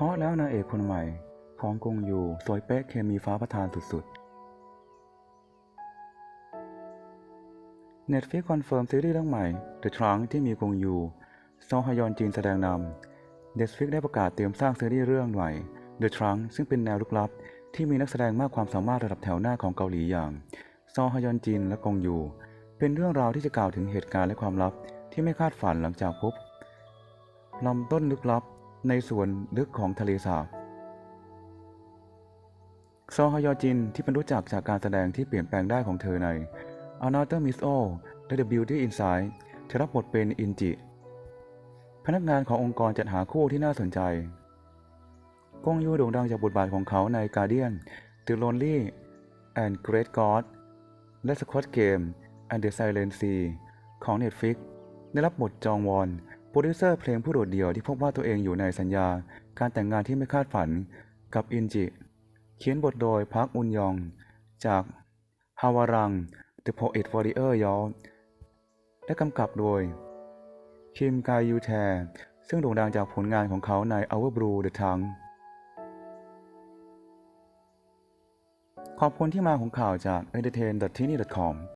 เคาะแล้วนางเอกคนใหม่ ของกงยูสวยเป๊ะเคมีฟ้าประทานสุดๆ Netflix คอนเฟิร์มซีรีส์เรื่องใหม่ The Trunk ที่มีกงยูซอฮยอนจินแสดงนำ Netflix ได้ประกาศเตรียมสร้างซีรีส์เรื่องใหม่ The Trunk ซึ่งเป็นแนวลึกลับ ที่มีนักแสดงมากความสามารถระดับแถวหน้าของเกาหลีอย่างซอฮยอนจินและกงยู เป็นเรื่องราวที่จะกล่าวถึงเหตุการณ์และความลับที่ไม่คาดฝันหลังจากพบลำต้นลึกลับ ในส่วนลึกของทะเลสาบซอฮยอจินที่เป็นรู้จักจากการแสดงที่เปลี่ยนแปลงได้ของเธอใน Another Miss O และ The Beauty Inside เธอรับบทเป็นอินจิ พนักงานขององค์กรจัดหาคู่ที่น่าสนใจ กงยูโด่งดังจากบทบาทของเขาใน Guardian The Lonely and Great God และ Squad Game and the Silent Sea ของ Netflix ได้รับบทจองวอน โปรดิวเซอร์เพลงผู้โดดเดี่ยวที่พบว่าตัวเองอยู่ในสัญญา การแต่งงานที่ไม่คาดฝันกับอินจิ เขียนบทโดยพักอุนยอง จากฮาวารัง The Poet Warrior ยอและกำกับโดย คิมกายยูแท ซึ่งโด่งดังจากผลงานของเขาใน Our Blue The Tongue ขอบคุณที่มาของข่าวจาก entertain.tini.com